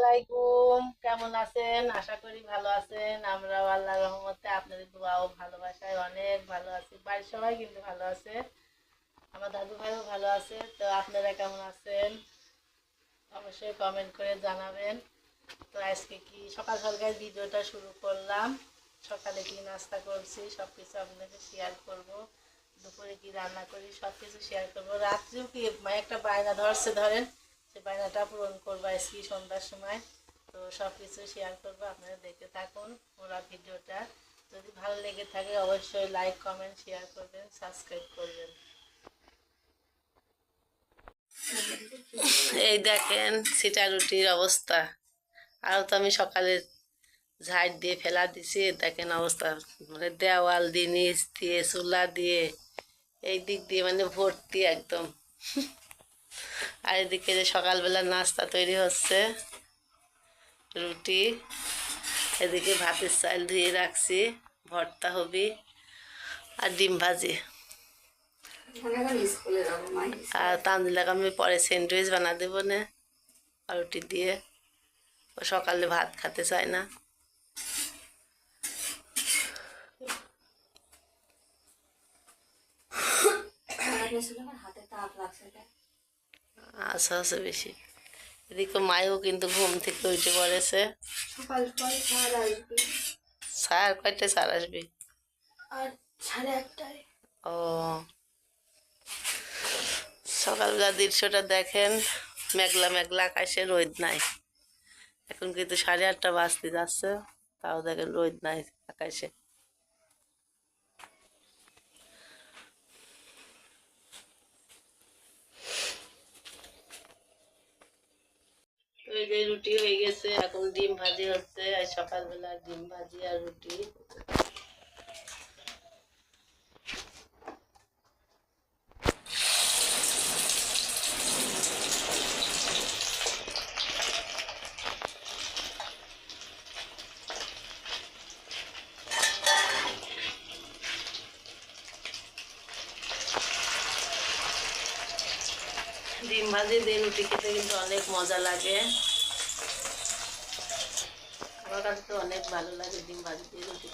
আলাইকুম। কেমন আছেন? আশা করি ভালো আছেন। আমরাও আল্লাহ রহমতে আপনাদের দোয়া ও ভালোবাসায় অনেক ভালো আছি। বাড়ির সবাই কিন্তু ভালো আছে। আমার দাদু ভাইও ভালো আছে। তো আপনারা কেমন আছেন? অবশ্যই কমেন্ট করে জানাবেন। তো আজকে কি? সকাল সকাল ভিডিওটা শুরু করলাম। সকালে কি নাস্তা করছি সব কিছু আপনাকে শেয়ার করব। দুপুরে কি রান্না করি সব কিছু শেয়ার করব। রাত্রেও কি মানে একটা বায়না ধরছে ধরেন। সে বায়নাটা পূরণ করব আজকে সন্ধ্যার সময়। তো সব কিছু শেয়ার করব, আপনারা দেখতে থাকুন ওরা ভিডিওটা। যদি ভালো লেগে থাকে অবশ্যই লাইক কমেন্ট শেয়ার করবেন সাবস্ক্রাইব করবেন। এই দেখেন সিটা রুটির অবস্থা। আরও তো আমি সকালে ঝাড় দিয়ে ফেলা দিছি দেখেন অবস্থা। মানে দেওয়াল দিয়ে, নিচ দিয়ে, চুলা দিয়ে, এই দিক দিয়ে মানে ভর্তি একদম। আর এদিকে যে সকালবেলা নাস্তা তৈরি হচ্ছে রুটি এদিকে ভাতের চাল ধুয়ে রাখছি ভর্তা হবি আর ডিম ভাজি। আর তান্দুলাকে আমি পরে স্যান্ডউইচ বানা দেবো না আর রুটি দিয়ে। ও সকালে ভাত খেতে চায় না। হাতে তাপ লাগছে। আশা আছে বেশি। এদিকে মায়ও কিন্তু ঘুম থেকে উঠে পড়েছে। স্যার কয়টা স্যার আসবি? ও। সকালবেলা দৃশ্যটা দেখেন মেঘলা মেঘলা আকাশে রোদ নাই। এখন কিন্তু সাড়ে আটটা বাজতে যাচ্ছে তাও দেখেন রোদ নাই আকাশে। যে রুটি হয়ে গেছে, এখন ডিম ভাজি হচ্ছে আর সকালবেলা ডিম ভাজি আর রুটি। ডিম ভাজি দিয়ে রুটি খেতে কিন্তু অনেক মজা লাগে। আমার তো অনেক ভালো লাগে ডিম ভাজি দিয়ে রুটি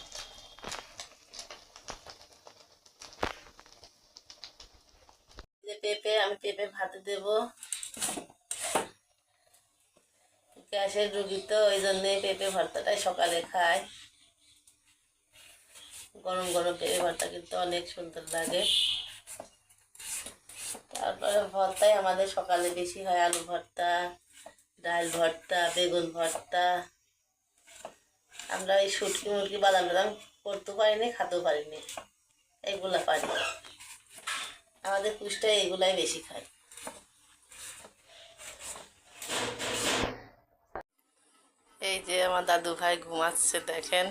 পেঁপে, আমি পেঁপে ভাতে দেব। গ্যাসের রুগী তো, ওই জন্যে পেঁপে ভর্তাটাই সকালে খায়। গরম গরম পেঁপে ভর্তা কিন্তু অনেক সুন্দর লাগে। তারপরে ভর্তাই আমাদের সকালে বেশি হয়, আলু ভর্তা, ডাল ভর্তা, বেগুন ভর্তা। আমরা এই শুটকি মুরগি বাদাম টাদাম করতে পারিনি, খাতেও পারিনি। এইগুলা পারি। আমাদের কুষ্টায় এগুলাই বেশি খায়। এই যে আমার দাদু ভাই ঘুমাচ্ছে, দেখেন।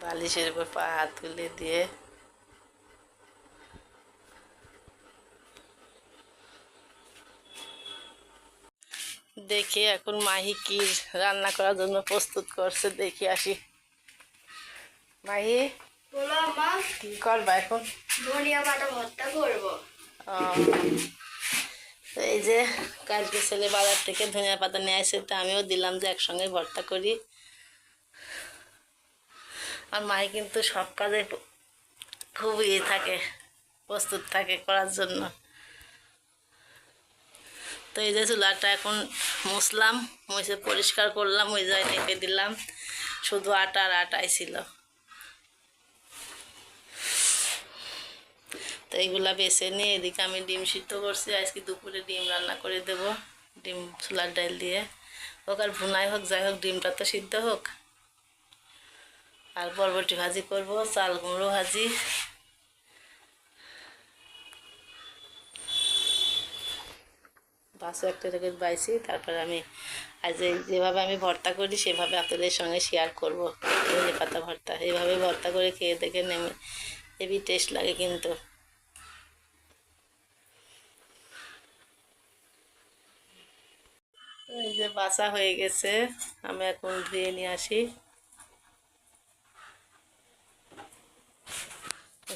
বালিশের উপর পা হাত তুলে দিয়ে দেখি এখন মাহি কি রান্না করার জন্য প্রস্তুত করছে দেখি আসি। মাহি? কি করবা এখন? ধনিয়া পাতা ভর্তা করব। ও, এই যে কালকে ছেলে বাজার থেকে ধনিয়া পাতা নিয়ে আসে তো আমিও দিলাম যে একসঙ্গে ভর্তা করি। আর মাই কিন্তু সব কাজে খুব ইয়ে থাকে প্রস্তুত থাকে করার জন্য। তো এই যে চুলাটা এখন মুছলাম, মুছে পরিষ্কার করলাম, ওই জায়গায় রেখে দিলাম। শুধু আটা আর আটাই ছিল। তো এইগুলা বেছে নিয়ে এদিকে আমি ডিম সিদ্ধ করছি। আজকে দুপুরে ডিম রান্না করে দেব, ডিম ছোলার ডাল দিয়ে। হোক আর ভুনাই হোক, যাই হোক, ডিমটা তো সিদ্ধ হোক। আর বরবটি ভাজি করব, চাল কুমড়ো ভাজি। বাসও একটা রেখে বাইছি তারপরে আমি আজ যেভাবে আমি ভর্তা করি, সেভাবে আপনাদের সঙ্গে শেয়ার করব। ধনে পাতা ভর্তা, এইভাবে ভর্তা করে খেয়ে দেখে নেমে হেভি টেস্ট লাগে কিন্তু। এই যে বাসা হয়ে গেছে, আমি এখন ধুয়ে নিয়ে আসি।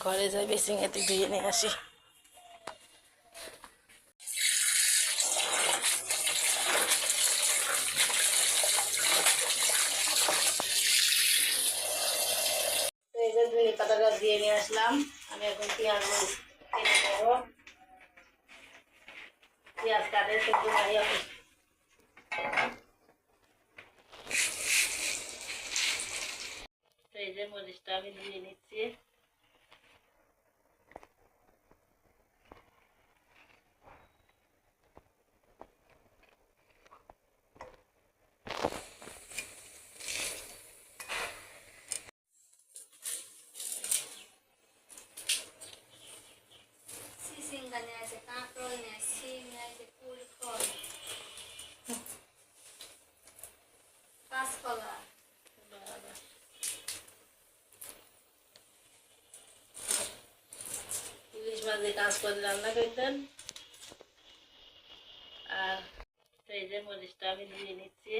ঘরে যাই, বেসিংয়েতে ধুয়ে নিয়ে আসি। আমি এখন পেঁয়াজ মরিচ কেটে দেবো পেঁয়াজ কাটে সেদ্ধ নাই আমি তো এই যে মরিচটা আমি দিয়ে নিচ্ছি সিসিঙ্গা নিয়ে আছে কাঁকরোল নিয়ে আছে শিম নিয়ে আছে কুল ফল কাঁচকলা বাবা। ইলিশ করে রান্না করতেন আর এই যে মরিচটা আমি দিয়ে নিচ্ছি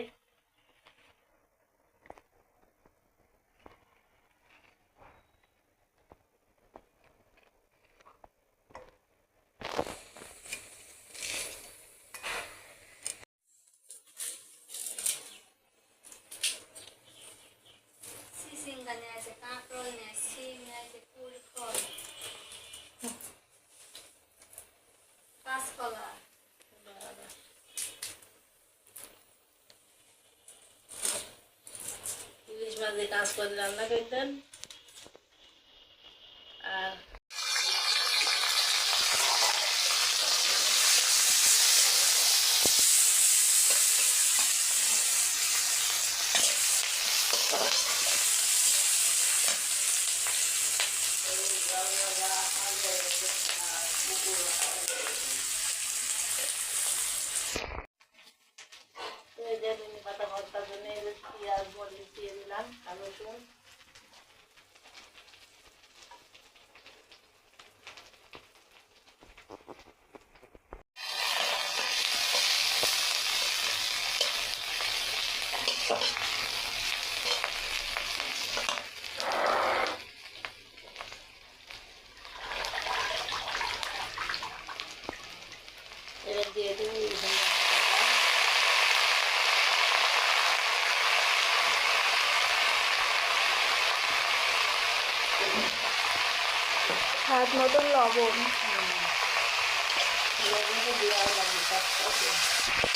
সিসিঙ্গা নিয়ে আছে কাঁকরোল নিয়ে আছে শিম নিয়ে আছে কুল ফল কাঁচকলা বাবা। ইলিশ মাছ দিয়ে কাজ করে রান্না করতেন আর তো এই যে ধনে পাতা ভর্তার জন্য এই যে পেঁয়াজ মরিচ স্বাদ মতন লবণ লবণটা দেওয়া লাগবে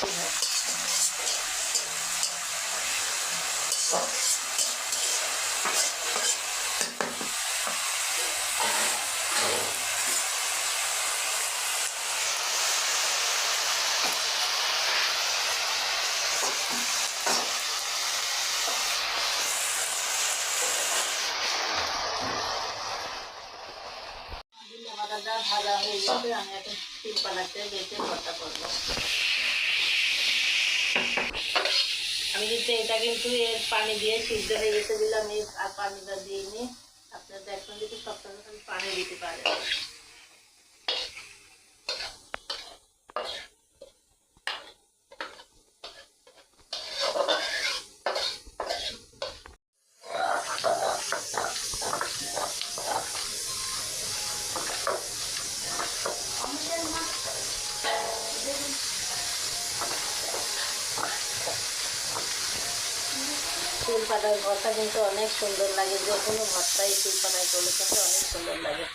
দিকে একটু বেশি হয় ধনে পাতাটা ভাজা হয়ে গেছে আমি কিন্তু এটা কিন্তু এর পানি দিয়ে সিদ্ধ হয়ে গেছে বলে আমি আর পানিটা দিইনি। আপনারা এখন যদি সপ্তাহে পানি দিতে পারেন। পাতার ভর্তা কিন্তু অনেক সুন্দর লাগে। যে কোনো ভর্তাই তিল পাতায় করলে কিন্তু অনেক সুন্দর লাগে।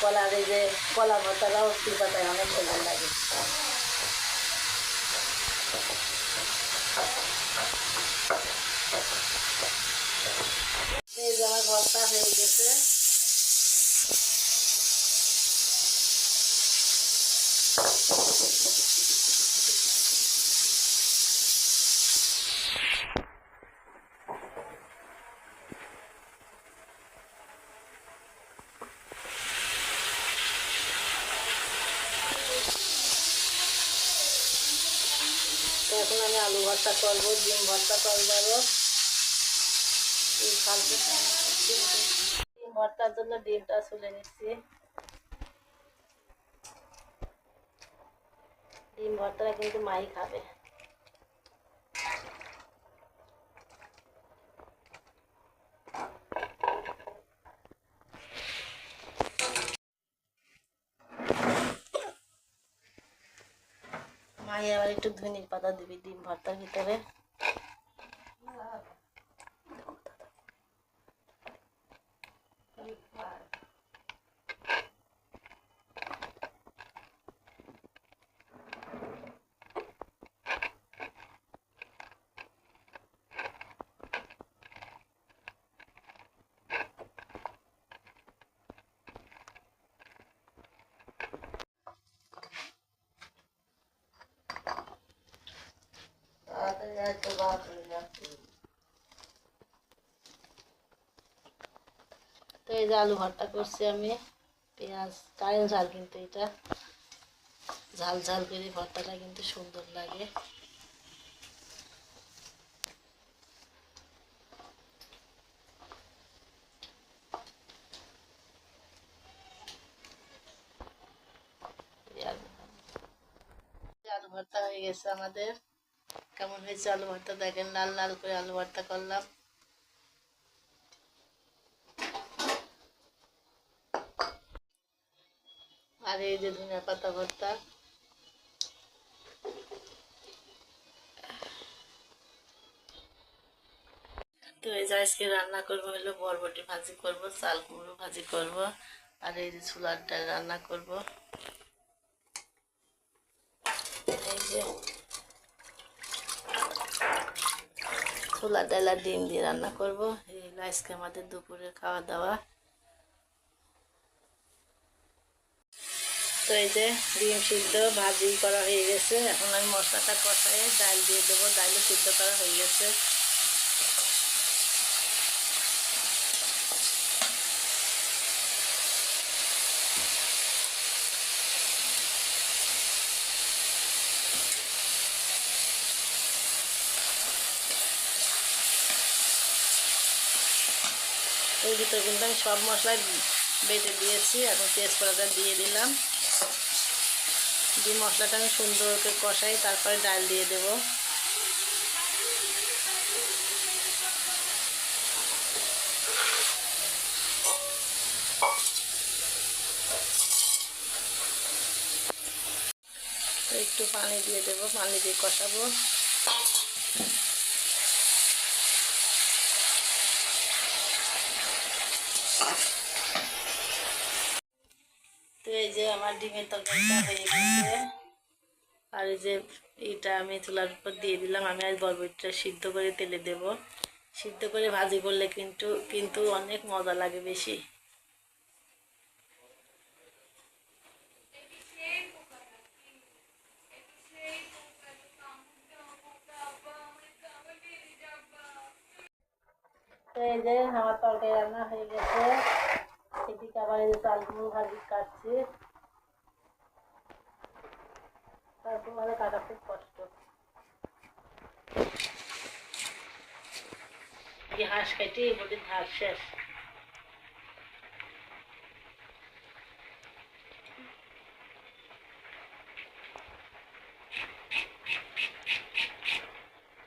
কলার এই যে কলা ভর্তাটাও তিল পাতায় অনেক সুন্দর লাগে। এই যে আমার ভর্তা হয়ে গেছে। তো এখন আমি আলু ভর্তা করব, ডিম ভর্তা করব। ডিম ভর্তার জন্য ডিমটা ছুলে নিচ্ছি ডিম ভর্তাটা কিন্তু মাই খাবে। মাই আবার একটু ধনির পাতা দিবি ডিম ভর্তার ভিতরে। তো এই যে আলু করছি আমি, পেঁয়াজ ঝাল কিন্তু এটা। ঝাল ঝাল করে কিন্তু সুন্দর লাগে। আলু ভর্তা হয়ে গেছে আমাদের। কেমন হয়েছে আলু ভর্তা দেখেন, লাল লাল করে আলু ভর্তা করলাম। আর এই যে ধনিয়া পাতা ভর্তা। তো এই যে আজকে রান্না করব হলো বরবটি ভাজি করব, চাল কুমড়ো ভাজি করব, আর এই যে ছোলার ডাল রান্না করব। এই যে ছোলার ডালা ডিম দিয়ে রান্না করব। এই আজকে আমাদের দুপুরে খাওয়া দাওয়া। তো এই যে ডিম সিদ্ধ ভাজি করা হয়ে গেছে। এখন আমি মশলাটা কষাই ডাল দিয়ে দেবো। ডালও সিদ্ধ করা হয়ে গেছে। ভিতরে কিন্তু আমি সব মশলাই বেটে দিয়েছি, এখন তেজপাতাটা দিয়ে দিলাম। দিয়ে মশলাটা আমি সুন্দর করে কষাই, তারপরে ডাল দিয়ে দেব। একটু পানি দিয়ে দেব, পানি দিয়ে কষাবো তো এই যে আমার ডিমের তরকারিটা হয়ে গেছে। আর এই যে এটা আমি চুলার উপর দিয়ে দিলাম, আমি আজ বরবটিটা সিদ্ধ করে তেলে দেব। সিদ্ধ করে ভাজি করলে কিন্তু কিন্তু অনেক মজা লাগে বেশি। এই যে আমার তরকারি রান্না হয়ে গেছে। এদিকে আবার এই যে চাল কুমড়ো ভাজি কাটছি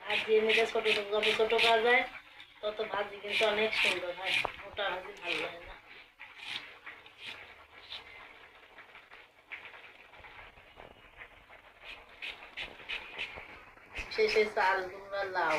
আর যে ছোটো, যত ছোটো করা যায় তত ভাজি কিন্তু অনেক সুন্দর হয়। মোটা ভাজি ভালো হয় না। শেষে চাল গুঁড়া লাউ